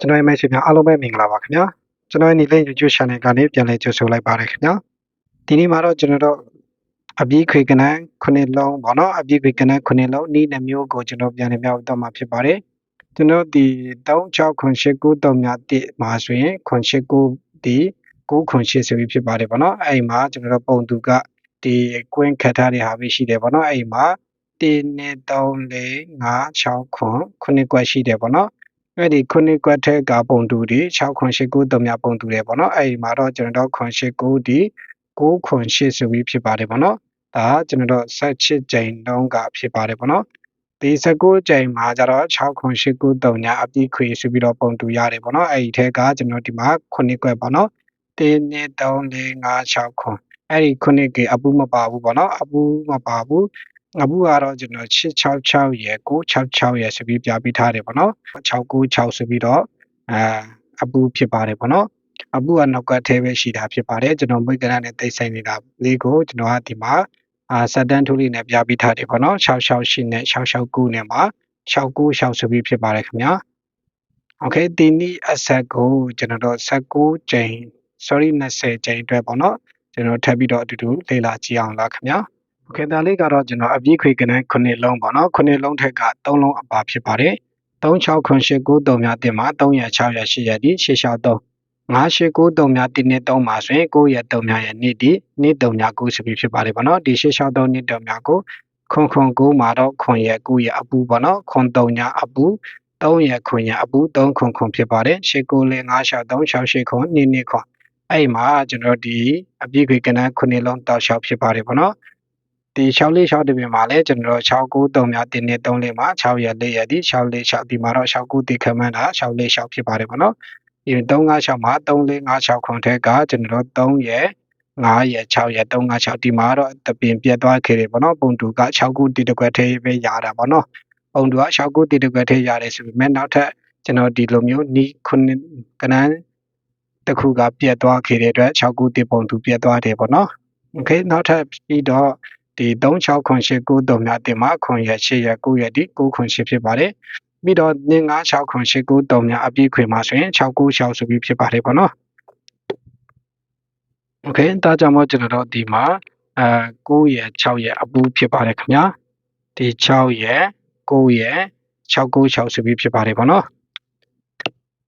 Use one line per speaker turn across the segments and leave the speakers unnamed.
ကျွန်တော်ရဲ့မိတ်ဆွေများအားလုံးပဲမင်္ဂလာပါခင်ဗျာကျွန်တော်ရဲ့ညီလေး YouTube channel ကနေပြန်လည်ကြိုဆိုလိုက်ပါတယ်ခင်ဗျာဒီနေ့မှာတော့ကျွန်တော်တို့အပြည့်ခွေကနန်းခုနှစ်လုံးပေါ့နော်အပြည့်ခွေကနန်းခုနှစ်လုံးဤနှမျိုးကိုကျွန်တော်ပြန်လည်မြောက်တော့မှာဖြစ်ပါတယ်ကျွန်တော်ဒီ369893များတိမှာဆိုရင်989ဒီ998ဆိုပြီးဖြစ်ပါတယ်ပေါ့နော်အဲ့ဒီမှာကျွန်တော်တို့ပုံသူကဒီကွင်းခတ်ထားတဲ့ဟာပဲရှိတယ်ပေါ့နော်အဲ့ဒီမှာ1 2 3 4 5 6ခွန်ခုနှစ်ကွက်ရှိတယ်ပေါ့နော် အဲ့ဒီခုနှစ်ကွက်ထဲကပုံတူဒီ6ခွန်8 9 3မြပုံတူတယ်ပေါ့နော်အဲ့ဒီမှာတော့ကျွန်တော်တို့ခွန်8 9ဒီ9ခွန်8ဆိုပြီးဖြစ်ပါတယ်ပေါ့နော်ဒါကကျွန်တော်တို့16ကြိမ်လုံးကဖြစ်ပါတယ်ပေါ့နော်ဒီ19ကြိမ်မှာကျတော့6ခွန်8 9 3ညအပြည့်ခွေဆိုပြီးတော့ပုံတူရတယ်ပေါ့နော်အဲ့ဒီထဲကကျွန်တော်ဒီမှာခုနှစ်ကွက်ပေါ့နော်1 2 3 4 5 6ခွန်အဲ့ဒီခုနှစ်ကအပူမပါဘူးပေါ့နော်အပူမပါဘူး အခုကတော့ကျွန်တော်666ရယ်966ရယ်ဆိုပြီးပြပေးထားတယ်ပေါ့နော်696ဆိုပြီးတော့အာအပူဖြစ်ပါတယ်ပေါ့နော်အပူကနောက်ကထဲပဲရှိတာဖြစ်ပါတယ်ကျွန်တော်မိတ်ကရနဲ့တိတ်ဆိုင်နေတာလေးကိုကျွန်တော်ကဒီမှာအာစတန်ထိုးလေးနဲ့ပြပေးထားတယ်ပေါ့နော်668နဲ့669နဲ့မှာ696ဆိုပြီးဖြစ်ပါတယ်ခင်ဗျာ Okay ဒီနေ့အဆက်ကိုကျွန်တော်တို့19ချိန် sorry 20ချိန်အတွက်ပေါ့နော်ကျွန်တော်ထပ်ပြီးတော့အတူတူလေ့လာကြည့်အောင်လားခင်ဗျာ။ โอเคဒါလေးကတော့ကျွန်တော်အပြည့်ခွေကနန်း9လုံးပေါ့နော်9လုံးထက်က3လုံးအပါဖြစ်ပါတယ်369893များတင်မှာ3ရက်6ရက်8ရက်ဒီရှေ့လျှောက်3 9893များတင်နဲ့3မှာဆိုရင်9ရက်3များရဲ့နေ့ဒီနေ့3များ9ဆိုပြီးဖြစ်ပါတယ်ပေါ့နော်ဒီရှေ့လျှောက်3နေ့3များကိုခွန်ခွန်9မှာတော့ခွန်ရက်9ရက်အပူပေါ့နော်ခွန်3ညအပူ3ရက်ခွန်ရက်အပူ3ခွန်ခွန်ဖြစ်ပါတယ်ရှေ့9လေး9 6 3 6 8ခွန်နေ့နေ့ခွန်အဲ့မှာကျွန်တော်ဒီအပြည့်ခွေကနန်း9လုံးတောက်လျှောက်ဖြစ်ပါတယ်ပေါ့နော် ဒီ6လေး6တပြင်မှာလည်းကျွန်တော်6 9 3များတင်းနေ3လေးမှာ6ရက်4ရက်ဒီ6လေး6ဒီမှာတော့6 9တိခမန်းတာ6လေး6ဖြစ်ပါတယ်ပေါ့နော်ဒီ3 5 6မှာ3လေး5 6ခွန်ထက်ကကျွန်တော်3ရက်9ရက်6ရက်3 5 6ဒီမှာတော့တပင်ပြတ်သွားခဲ့တယ်ပေါ့နော်ပုံတူက6ခုတိတကွက်သေးပဲရတာပေါ့နော်ပုံတူက6ခုတိတကွက်သေးရတယ်ဆိုပေမဲ့နောက်ထပ်ကျွန်တော်ဒီလိုမျိုးနီးခုနှစ်ကနန်းတစ်ခုကပြတ်သွားခဲ့တဲ့အတွက်6ခုတိပုံတူပြတ်သွားတယ်ပေါ့နော်โอเคနောက်ထပ်ပြီးတော့ ဒီ369893များတင်မှာခွန်ရ8ရ9ရဒီ9ခွန်8ဖြစ်ပါတယ်ပြီးတော့956ခွန်893များအပြည့်ခွေမှာဆိုရင်696ဆိုပြီးဖြစ်ပါတယ်ပေါ့နော်โอเคဒါကြောင့်မို့ကျွန်တော်တို့ဒီမှာအဲ9ရ6ရအပူဖြစ်ပါတယ်ခင်ဗျာဒီ6ရ9ရ696ဆိုပြီးဖြစ်ပါတယ်ပေါ့နော်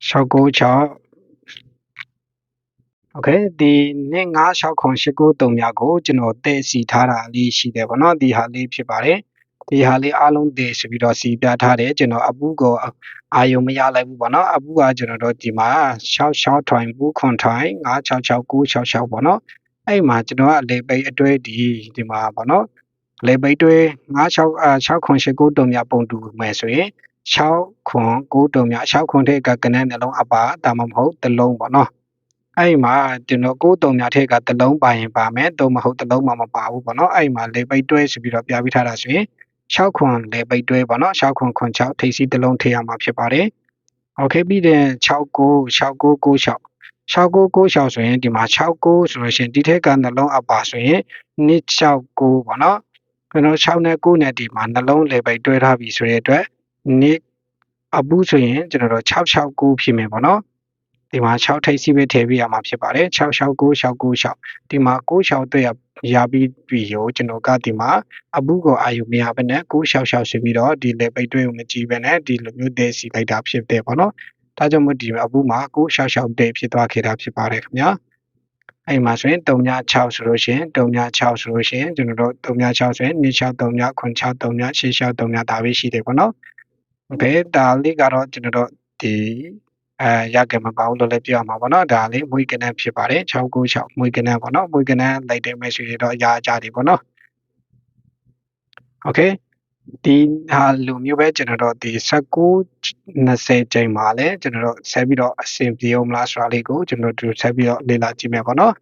696 โอเคဒီနှစ်96689များကိုကျွန်တော်တည့်စီထားတာလေးရှိတယ်ဗောနော်ဒီဟာလေးဖြစ်ပါတယ်ဒီဟာလေးအားလုံးတည့်ဆိုပြီးတော့စီပြထားတယ်ကျွန်တော်အပူကိုအာယုံမရလိုက်ဘူးဗောနော်အပူကကျွန်တော်တို့ဒီမှာ66ထွိုင်ဘူးခွန်ထွိုင်966966ဗောနော်အဲ့မှာကျွန်တော်ကလေပိတ်အတွဲဒီဒီမှာဗောနော်လေပိတ်တွဲ96အာ6ခွန်89တုံများပုံတူမယ်ဆိုရင်6ခွန်9တုံများ6ခွန်ထက်ကကနန်းနှလုံးအပါဒါမှမဟုတ်တစ်လုံးဗောနော် အဲ့မှာကျွန်တော်ကိုးတုံများထက်ကတစ်လုံးပါရင်ပါမယ်သုံးမဟုတ်တစ်လုံးမှမပါဘူးပေါ့နော်အဲ့မှာလေပိတ်တွဲဆိုပြီးတော့ပြပေးထားတာဆိုရင်6ခွန်လေပိတ်တွဲပေါ့နော်6ခွန်ခွန်6ထိပ်စီးတစ်လုံးထည့်ရမှာဖြစ်ပါတယ်โอเคပြီးတဲ့69 6996 6996ဆိုရင်ဒီမှာ69ဆိုလို့ရှိရင်ဒီထက်ကနှလုံးအပါဆိုရင်269ပေါ့နော်ကျွန်တော်6နဲ့9နဲ့ဒီမှာနှလုံးလေပိတ်တွဲထားပြီဆိုတဲ့အတွက်2အပူဆိုရင်ကျွန်တော်တို့669ဖြစ်မယ်ပေါ့နော် ဒီမှာ6ထိပ်စီးပဲထည့်ပြရမှာဖြစ်ပါတယ်669696ဒီမှာ96အတွက်ရပြီးပြီရောကျွန်တော်ကဒီမှာအပုကိုအာယုမရဘဲနဲ့966ဆိုပြီးတော့ဒီလေပိတ်တွဲကိုမကြည့်ဘဲနဲ့ဒီလိုမျိုးသေးစီလိုက်တာဖြစ်တယ်ပေါ့နော်ဒါကြောင့်မို့ဒီအပုမှာ966တဲ့ဖြစ်သွားခဲ့တာဖြစ်ပါတယ်ခင်ဗျာအဲ့မှာဆိုရင်396ဆိုလို့ရှိရင်396ဆိုလို့ရှိရင်ကျွန်တော်တို့396ဆိုရင်2639 9639 6639ဒါပဲရှိတယ်ပေါ့နော်ဘယ်ဒါလေးကတော့ကျွန်တော်တို့ဒီ အဲရကမပါဘူးလို့လည်းပြောရမှာပေါ့နော်ဒါလေးမွေးကနန်းဖြစ်ပါတယ်696မွေးကနန်းပေါ့နော်မွေးကနန်းလိုက်တဲ့ message တွေတော့အရာအကြတယ်ပေါ့နော်โอเคဒီဟာလူမျိုးပဲကျွန်တော်တို့ဒီ19 20ချိန်မှာလဲကျွန်တော်တို့ဆက်ပြီးတော့အဆင်ပြေအောင်မလားဆိုတာလေးကိုကျွန်တော်တို့ဆက်ပြီးတော့လေ့လာကြည့်မယ်ပေါ့နော်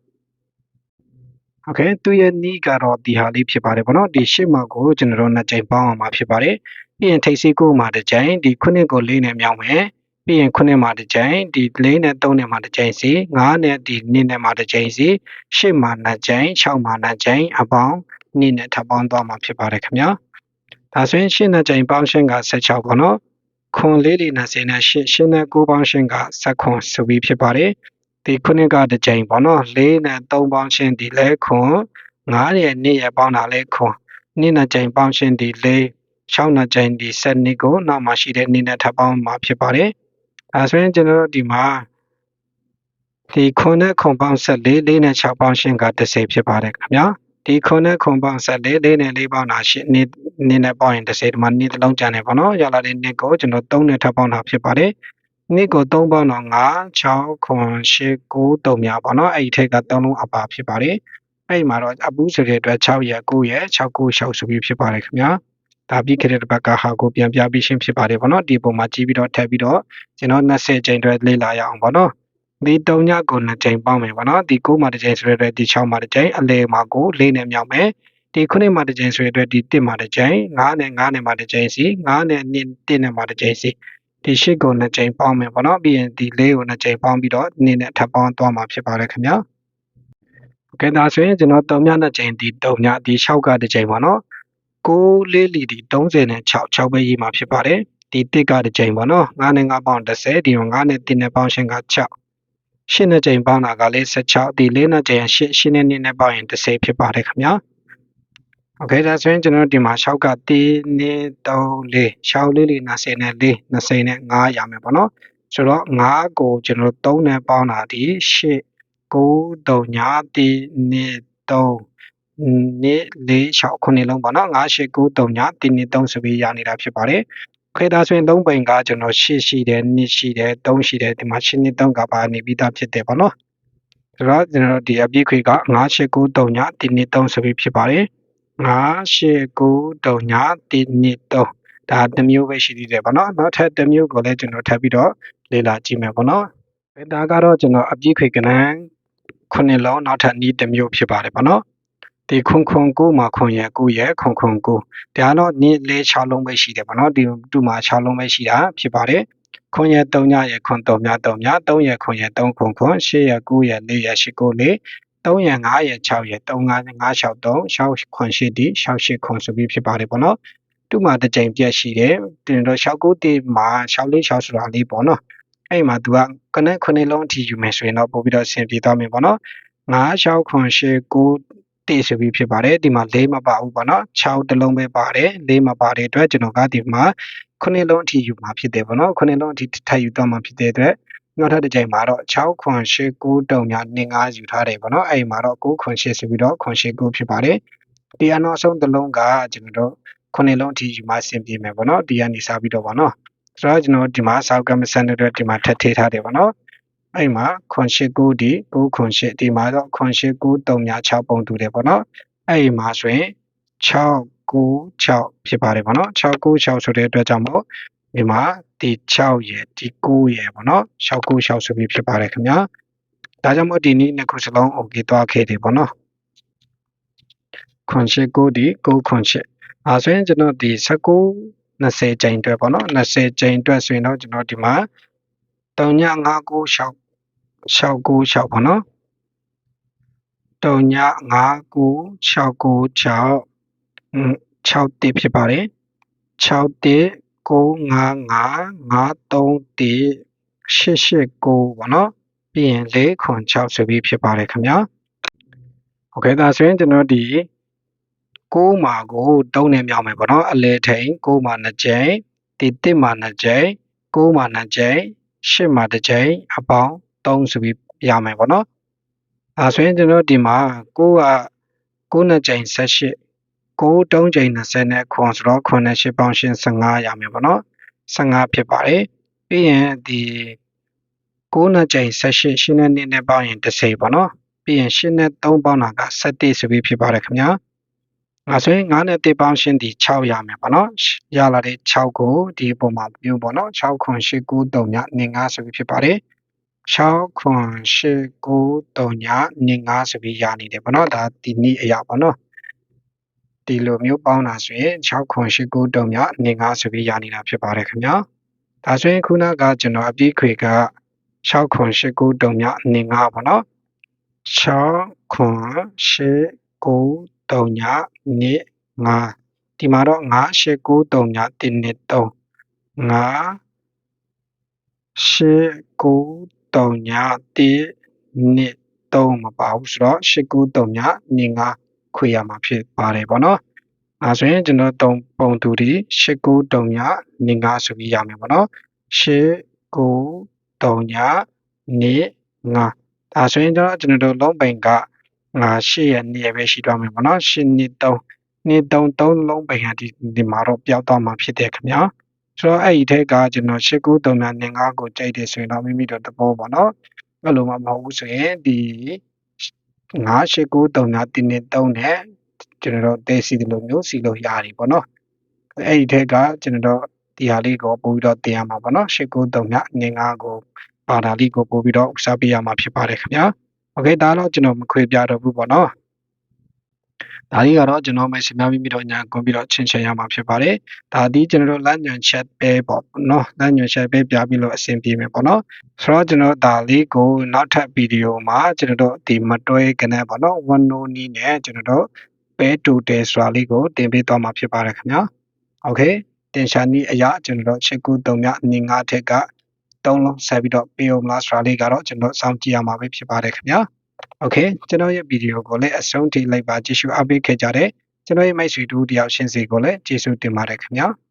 โอเคသူရဲ့နီးကတော့ဒီဟာလေးဖြစ်ပါတယ်ပေါ့နော်ဒီရှစ်မှာကိုကျွန်တော်တို့နှစ်ချိန်ပေါင်းအောင်မှာဖြစ်ပါတယ်ပြီးရင်ထိပ်စီးကိုမှာတစ်ချိန်ဒီခုနှစ်ကိုလေးနဲ့မြောင်းမယ် ပြီးရင်9မှာတစ်ကြိမ်ဒီ4နဲ့3နဲ့မှာတစ်ကြိမ်စီ9နဲ့ဒီ2နဲ့မှာတစ်ကြိမ်စီ10မှာ2ကြိမ်6မှာ2ကြိမ်အပေါင်း2နဲ့ထပ်ပေါင်းသွားမှာဖြစ်ပါတယ်ခင်ဗျာဒါဆိုရင်10နဲ့ကြိမ်ပေါင်းရှင်းက16ပေါ့နော်ခွန်လေးလေး20နဲ့8 8နဲ့9ပေါင်းရှင်းက7ခွန်ဆိုပြီးဖြစ်ပါတယ်ဒီခုနှစ်ကတစ်ကြိမ်ပေါ့နော်4နဲ့3ပေါင်းရှင်းဒီလဲခွန်9ရဲ့2ရဲ့ပေါင်းတာလဲခွန်2နဲ့ကြိမ်ပေါင်းရှင်းဒီ4 6နဲ့ကြိမ်ဒီ7နှစ်ကိုနောက်မှရှိတဲ့2နဲ့ထပ်ပေါင်းမှာဖြစ်ပါတယ် အဲဆိုရင်ကျွန်တော်တို့ဒီမှာဒီခွန်နဲ့ခွန်ပေါင်း14 4နဲ့6ပေါင်းရှင်းက30ဖြစ်ပါတယ်ခင်ဗျာဒီခွန်နဲ့ခွန်ပေါင်း14 4နဲ့4ပေါင်းတာရှင်းနေနေနဲ့ပေါင်းရင်30ဒီမှာနေတစ်လုံးကျန်တယ်ပေါ့နော်ရလာတဲ့နှစ်ကိုကျွန်တော်3နဲ့ထပ်ပေါင်းတာဖြစ်ပါတယ်နှစ်ကို3ပေါင်းတော့5 6ခွန်8 9 3များပေါ့နော်အဲ့ဒီထက်က3လုံးအပါဖြစ်ပါတယ်အဲ့ဒီမှာတော့အပူးဆိုတဲ့အတွက်6ရက်9ရက်6 9 6ဆိုပြီးဖြစ်ပါတယ်ခင်ဗျာ ဒါပြီးခဲ့တဲ့ဘက်ကဟာကိုပြန်ပြပြီးရှင်းဖြစ်ပါတယ်ပေါ့နော်ဒီပုံမှာကြည့်ပြီးတော့ထပ်ပြီးတော့ကျွန်တော်20ချိန်အတွက်လေ့လာရအောင်ပေါ့နော်ဒီ3ညကို2ချိန်ပေါင်းမယ်ပေါ့နော်ဒီ9မှာတစ်ချိန်ဆိုတဲ့အတွက်ဒီ6မှာတစ်ချိန်အလဲမှာကို4နဲ့မြောက်မယ်ဒီ9မှာတစ်ချိန်ဆိုတဲ့အတွက်ဒီ1မှာတစ်ချိန်9နဲ့9နဲ့မှာတစ်ချိန်စီ9နဲ့2 1နဲ့မှာတစ်ချိန်စီဒီ8ကို2ချိန်ပေါင်းမယ်ပေါ့နော်ပြီးရင်ဒီ4ကို2ချိန်ပေါင်းပြီးတော့2နဲ့ထပ်ပေါင်းသွားမှာဖြစ်ပါတယ်ခင်ဗျာโอเคဒါဆိုရင်ကျွန်တော်3ည2ချိန်ဒီ3ညဒီ6ကတစ်ချိန်ပေါ့နော် 6လေးလီဒီ30နဲ့6 6ပဲရေးမှာဖြစ်ပါတယ်ဒီတစ်ကတစ်ချိန်ပေါ့နော်9နဲ့9ပေါင်း30ဒီတော့9နဲ့1နဲ့ပေါင်းရှင်းက6 8နဲ့ချိန်ပေါင်းတာကလေး16ဒီ4နဲ့ချိန်8 8နဲ့2နဲ့ပေါင်းရင်30ဖြစ်ပါတယ်ခင်ဗျာโอเคဒါဆိုရင်ကျွန်တော်ဒီမှာ6က1 2 3 4 6လေးလေး20နဲ့4 20နဲ့5ရမယ်ပေါ့နော်ဆိုတော့5ကိုကျွန်တော်3နဲ့ပေါင်းတာဒီ8 9 3ည1 2 3 နေ့၄6ခုနှစ်လုံးပေါ့နော်9 8 9 3ည1နှစ်3ဆိုပြီးရနေတာဖြစ်ပါတယ်ခေတာဆိုရင်3ပိန်ကကျွန်တော်8ရှိတယ်2ရှိတယ်3ရှိတယ်ဒီမှာ8နှစ်3ကပါနေပြီးသားဖြစ်တယ်ပေါ့နော်ဆိုတော့ကျွန်တော်ဒီအပြည့်ခွေက9 8 9 3ည1နှစ်3ဆိုပြီးဖြစ်ပါတယ်9 8 9 3ည1နှစ်3ဒါတစ်မျိုးပဲရှိသေးတယ်ပေါ့နော်နောက်ထပ်တစ်မျိုးကိုလည်းကျွန်တော်ထပ်ပြီးတော့လေ့လာကြည့်မယ်ပေါ့နော်ဒါကတော့ကျွန်တော်အပြည့်ခွေကနန်းခုနှစ်လုံးနောက်ထပ်နီးတစ်မျိုးဖြစ်ပါတယ်ပေါ့နော် ဒီခွန်ခွန်ကိုမှာခွန်ရကိုရခွန်ခွန်ကိုဒါကတော့နေ့လေး6လုံးပဲရှိတယ်ပေါ့နော်ဒီတူမှာ6လုံးပဲရှိတာဖြစ်ပါတယ်ခွန်ရ3ညရခွန်3ည3ည3ရခွန်ရ3ခွန်ခွန်8ရ9ရ4ရ8 9 4 3ရ5ရ6ရ3 5 5 6 3 6ခွန်8ဒီ6 8ခွန်ဆိုပြီးဖြစ်ပါတယ်ပေါ့နော်တူမှာတစ်ကြိမ်ပြက်ရှိတယ်တင်တော့6 9တေမှာ6လေး6ဆိုတာလေးပေါ့နော်အဲ့မှာ तू ကကနက်ခုနှစ်လုံးအထိယူမယ်ဆိုရင်တော့ပို့ပြီးတော့ဆင်ပြေသွားမယ်ပေါ့နော်9 6ခွန်8 9 တေဆိုပြီးဖြစ်ပါတယ်ဒီမှာ၄မပါဘူးပေါ့နော်6တလုံးပဲပါတယ်၄မပါတဲ့အတွက်ကျွန်တော်ကဒီမှာခုနှစ်လုံးအထိယူမှာဖြစ်တယ်ပေါ့နော်ခုနှစ်လုံးအထိထပ်ယူတော့မှာဖြစ်တဲ့အတွက်နောက်ထပ်တစ်ချိန်မှာတော့6ခွန်8 9တုံညာ25ယူထားတယ်ပေါ့နော်အဲ့ဒီမှာတော့9ခွန်8ဆိုပြီးတော့ခွန်8 9ဖြစ်ပါတယ်ဒီအနောက်ဆုံးတစ်လုံးကကျွန်တော်တို့ခုနှစ်လုံးအထိယူမှာဆင်ပြေမယ်ပေါ့နော်ဒီကနေစပြီးတော့ပေါ့နော်ဆိုတော့ကျွန်တော်ဒီမှာစောက်ကမစံတဲ့အတွက်ဒီမှာထပ်ထည့်ထားတယ်ပေါ့နော် အဲ့မှာခွန်ရှိ9ဒီ9ခွန်ရှိဒီမှာတော့ခွန်ရှိ9 3မြ6ပုံတူတယ်ပေါ့နော်အဲ့ဒီမှာဆိုရင်6 9 6ဖြစ်ပါတယ်ပေါ့နော်6 9 6ဆိုတဲ့အတွက်ကြောင့်မို့ဒီမှာဒီ6ရယ်ဒီ9ရယ်ပေါ့နော်6 9 6ဆိုပြီးဖြစ်ပါတယ်ခင်ဗျာဒါကြောင့်မို့ဒီနေ့နှစ်ခုစလုံး okay သွားခဲ့တယ်ပေါ့နော်ခွန်ရှိ9ဒီ9ခွန်ရှိအဲဆိုရင်ကျွန်တော်ဒီ19 20ချိန်အတွက်ပေါ့နော်20ချိန်အတွက်ဆိုရင်တော့ကျွန်တော်ဒီမှာ 3ည596 696ပေါ့နော်3ည59696อืม6တိဖြစ်ပါတယ်6တိ955 531 889ပေါ့နော်ပြီးရင်4ခွန်6ဆိုပြီးဖြစ်ပါတယ်ခင်ဗျာโอเคဒါဆိုရင်ကျွန်တော်ဒီ6မှာကို3နဲ့မြောက်မယ်ပေါ့နော်အလဲထိန်6မှာ2ကြိမ်ဒီ1မှာ2ကြိမ်6မှာ2ကြိမ် 8မှာ2ကြိမ်အပေါင်း3ဆိုပြီးရမယ်ပေါ့နော်အဲဆိုရင်ကျွန်တော်ဒီမှာ6က9နဲ့ကြိမ်18 9 3ကြိမ်20နဲ့ခွန်ဆိုတော့ခွန်နဲ့8ပေါင်းရှင်း15ရမယ်ပေါ့နော်15ဖြစ်ပါတယ်ပြီးရင်ဒီ9နဲ့ကြိမ်18ရှင်းနဲ့2နဲ့ပေါင်းရင်30ပေါ့နော်ပြီးရင်8နဲ့3ပေါင်းတာက7ဆိုပြီးဖြစ်ပါတယ်ခင်ဗျာ ငါဆိုရင်9နဲ့1ပေါင်းရှင်းဒီ6ရမယ်ပေါ့နော်ရလာတဲ့6ကိုဒီပုံမှာပြုပေါ့နော်6ခွန်8 9 3ညနေ9ဆိုပြီးဖြစ်ပါတယ်6ခွန်8 9 3ညနေ9ဆိုပြီးရနေတယ်ပေါ့နော်ဒါဒီနည်းအရာပေါ့နော်ဒီလိုမျိုးပေါင်းတာဆိုရင်6ခွန်8 9 3ညနေ9ဆိုပြီးရနေတာဖြစ်ပါတယ်ခင်ဗျာဒါဆိုရင်ခုနကကျွန်တော်အပြည့်ခွေက6ခွန်8 9 3ညနေ9ပေါ့နော်6ခွန်8 9 3ည2 5ဒီမှာတော့9 8 9 3ည1နဲ့3မပါဘူးဆိုတော့893925ခွေရမှာဖြစ်ပါတယ်ပေါ့နော်အဲဆိုရင်ကျွန်တော်တုံပုံတူဒီ893925ဆိုပြီးရမယ်ပေါ့နော်893925ဒါဆိုရင်တော့ကျွန်တော်တို့လုံးပိန်က ငါ8ရက်2ရက်ပဲရှိသွားမယ်ပေါ့နော်8နှစ်3နှစ်3 3လုံးပိန်ဟာဒီဒီမှာတော့ပျောက်သွားမှာဖြစ်တယ်ခင်ဗျာဆိုတော့အဲ့ဒီထက်ကကျွန်တော်893925ကိုကြိုက်တယ်ဆိုရင်တော့မိမိတို့သဘောပေါ့နော်အဲ့လိုမှမဟုတ်ဘူးဆိုရင်ဒီ9893တင်းနဲ့3နဲ့ကျွန်တော်တို့တဲစီဒီလိုမျိုးစီလို့ရတယ်ပေါ့နော်အဲ့ဒီထက်ကကျွန်တော်တို့ဒီဟာလေးကိုပို့ပြီးတော့တင်ရမှာပေါ့နော်893925ကိုပါတာလေးကိုပို့ပြီးတော့စပေးရမှာဖြစ်ပါတယ်ခင်ဗျာ โอเคဒါတော့ကျွန်တော်မခွေပြတော့ဘူးပေါ့နော်ဒါလေးကတော့ကျွန်တော်မရှိများမိမိတော့ညာကွန်ပြီးတော့ချင်းချင်ရမှာဖြစ်ပါတယ်။ဒါဒီကျွန်တော်တို့လမ်းညွန် chat ပဲပေါ့နော်။လမ်းညွန် chat ပဲပြပြီးလို့အဆင်ပြေမယ်ပေါ့နော်။ဆိုတော့ကျွန်တော်ဒါလေးကိုနောက်ထပ်ဗီဒီယိုမှာကျွန်တော်တို့ဒီမတွဲကနေပေါ့နော်။ one no နီးနဲ့ကျွန်တော်တို့ပဲတူတယ်ဆိုတာလေးကိုတင်ပေးသွားမှာဖြစ်ပါတယ်ခင်ဗျာ။ Okay တင်ရှာနီးအရာကျွန်တော်တို့ချက်ကူ3မြနေ9ထက်က 3လုံးဆက်ပြီးတော့ပေးအောင်လားဆိုတာလေးကတော့ကျွန်တော်စောင့်ကြည့်ရမှာပဲဖြစ်ပါတယ်ခင်ဗျာ။ Okay ကျွန်တော်ရဲ့ဗီဒီယိုကိုလည်းအဆုံးထိလိုက်ပါကြည့်ရှုအားပေးခဲ့ကြတဲ့ကျွန်တော်ရဲ့မိတ်ဆွေတို့တယောက်ရှင်းစီကိုလည်းကျေးဇူးတင်ပါတယ်ခင်ဗျာ။